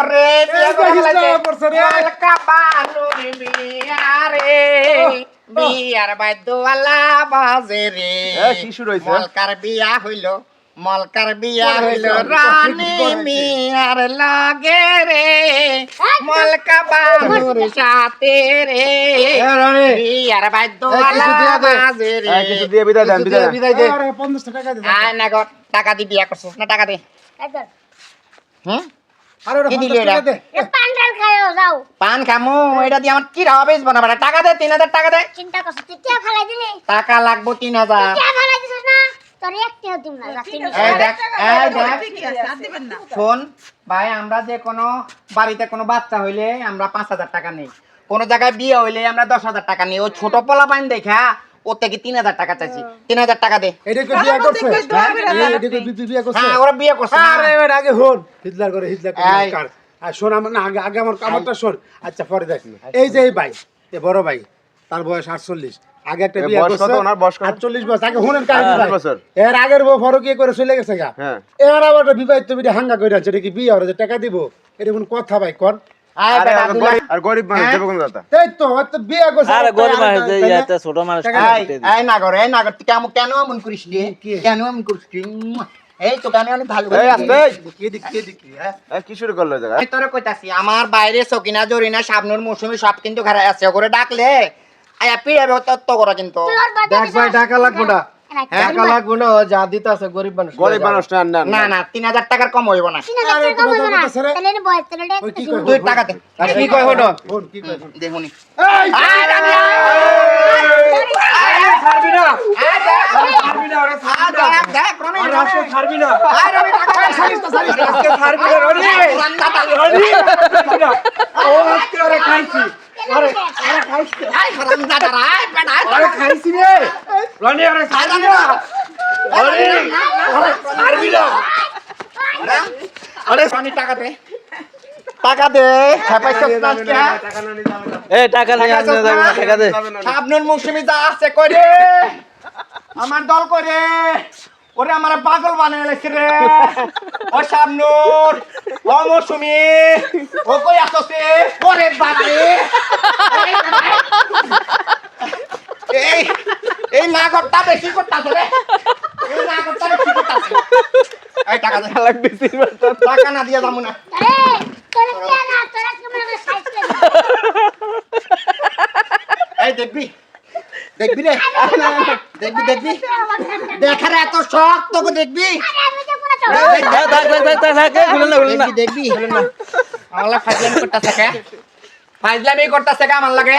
করে বিয়ার বাদ্যওয়ালা বাজে রে? মলকার বিয়া হইল মলকার বিয়া হইল রানী মিয়ার লাগে রে মলকা বানুর সাথে রে বিয়ার এই, বাদ্যওয়ালা কিছু দিয়া দে। বাজে রে কিছু দিয়ে বিদায় দেন বিদায় বিদায় দে 50 টাকা দে আয় না গো টাকা দি বিয়া করছিস না টাকা দে হুম আরে ওটা কি দিলি 50 টাকা এটা? দে। এ পান্ডাল খায়ও যাও। পান খামু এটা দিয়ে আমার কি রাওয়া টাকা দে তিন হাজার টাকা দে। চিন্তা করছিস তুই কে ফেলাই দিলি? টাকা লাগবো তিন হাজার। কে ফেলাই দিছিস না? তোর একটিও দিম না এই দেখ এই দেখ ঠিকই আছে, আর দিবেন না। শোন ভাই আমরা যে কোনো বাড়িতে কোনো বাচ্চা হইলে আমরা পাঁচ হাজার টাকা নেই। কোনো জায়গায় বিয়ে হইলে আমরা দশ হাজার টাকা নেই। ও ছোট পোলা পাইন দেখা ও থেকে তিন হাজার টাকা চাইছি। তিন হাজার টাকা দে। এটা কি বিয়া হ্যাঁ? ওরা বিয়ে করছে। না। আরে এবার আগে হন হিটলার করে হিটলার করে। কার? আর শোন আমার না আগে আগে আমার আমারটা শোন। আচ্ছা পরে দেখ। এই যে এই ভাই এ বড় ভাই তার বয়স আটচল্লিশ। আগে একটা বিয়ে বয়স কত? করছে ওনার? বয়স বছর। আগে শুনেন কাহিনী আটচল্লিশ ভাই। এর আগের বউ ফরকিয়ে করে চলে গেছে গা। হ্যাঁ। এর আবার বিবাহিত বিটা হাঙ্গা করে আছে এটা কি বিয়ে? টাকা দিব। এটা কোন কথা ভাই কোন আয় আরে, বেটা, আর গরিব- মানুষ? কোন কথা এই তো হয়তো বিয়ে করছে আরে গরিব মানুষ যে তাই ছোট মানুষ এই, এই নাগর এই নাগর তুই কেমন কেন এমন করিস রে কি? কেন এমন করিস রে? উম্মা। এই তো কেন অনেক ভালো এই আসতে এই। কে দিক কে দিক হ্যাঁ কি শুরু করল এই তোরে কইতাছি আমার বাইরে সকিনা জরিনা সাবনুর মৌসুমি সব কিন্তু ঘরে আছে করে ডাকলে আয়া পিড়ে তত্ত্ব করা কিন্তু দেখ ভাই টাকা লাগবো না টাকা লাগবো না যা দিতে আছে গরিব মানুষ গরিব মানুষ না না না না তিন হাজার টাকার কম হইব না? তুই টাকা দে কি কয় হলো। দেখুনি খাইছি রে রনি আরে ছাড়বি না। আরে ছাড়বি না। আরে রনি, টাকা দে। টাকা দে। না আজকে? টাকা না। এ টাকা নিয়ে আনতে না, টাকা দে। মৌসুমি যা আছে করে আমার দল করে ওরে আমার পাগল বানিয়ে লেছে রে। ও শাবনুর ও মৌসুমি ও কই আসছে? ওরে বাবারে এই এই নাগরটা বেশি করতাছে রে এই নাগরটা বেশি করতাছে এই টাকা দে টাকা না দিয়ে যাব না আরে তোর কে না তোর আজকে মনে সাইজ করে এই দেখবি দেখবি রে দেখবি দেখবি দেখার এত শখ তোকে দেখবি আরে আমি তো পুরো চড় এই, থাক থাক থাক থাক থাক থাক খুলেন না খুলেন না দেখবি দেখবি আমার ফাইজলামি করতেছে কে ফাইজলামি করতেছে কে আমার লাগে